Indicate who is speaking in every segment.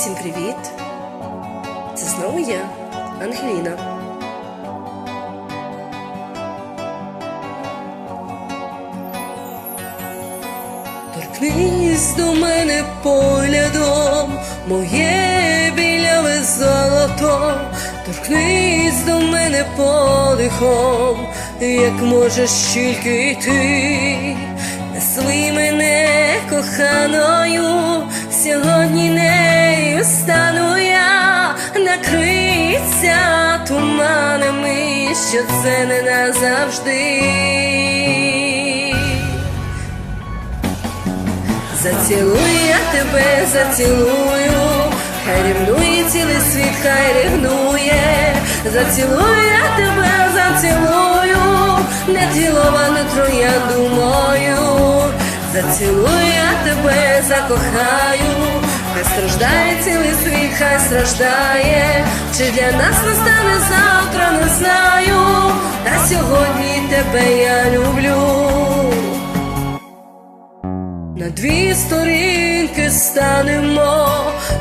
Speaker 1: Всім привіт! Це знову я, Ангеліна. Торкнись до мене поглядом, моє біляве золото, торкнись до мене подихом, як можеш тільки ти, Назви мене коханою, сьогодні нею стану я, накриться туманами, що це не назавжди. Зацілую я тебе, зацілую, хай ревнує цілий світ, хай ревнує, зацілую я тебе, зацілую, не ціловану троянду мою, зацілую я тебе, закохаю, хай страждає цілий світ, хай страждає, чи для нас настане завтра, не знаю, та сьогодні тебе я люблю. На дві сторінки станемо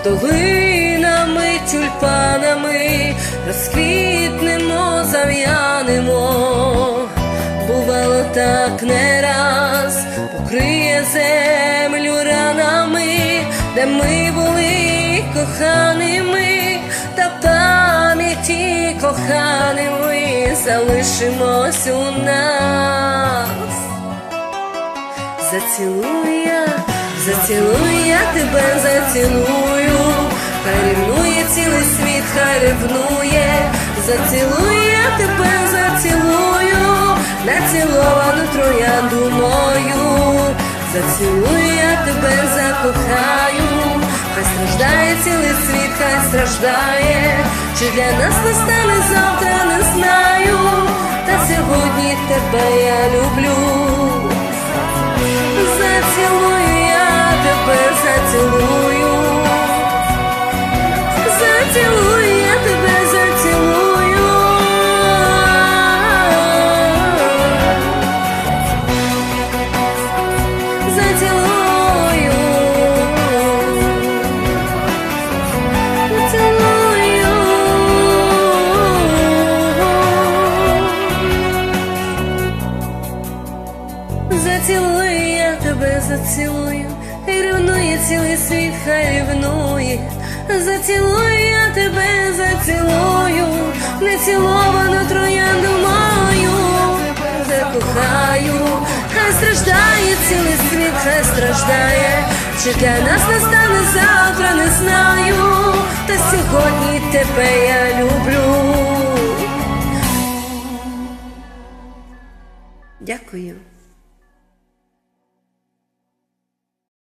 Speaker 1: долинами, тюльпанами, розквітнемо, зав'янемо. Бувало так не раз, покриє землю де ми були коханими, та пам'яті коханими залишимось у нас. Зацілую я, зацілую я тебе, зацілую, хай ревнує цілий світ, хай ревнує, зацілую я тебе, зацілую, націловану троянду мою, зацілую я тебе, закохаю, хай страждає цілий світ, хай страждає, чи для нас настане завтра, не знаю, та сьогодні тебе я Зацілую я тебе, зацілую, хай ревнує цілий світ, хай ревнує. Зацілую я тебе, зацілую, не неціловану троянду мою, закохаю, хай страждає цілий світ, хай страждає, чи для нас настане завтра, не знаю, та сьогодні тебе я люблю. Дякую.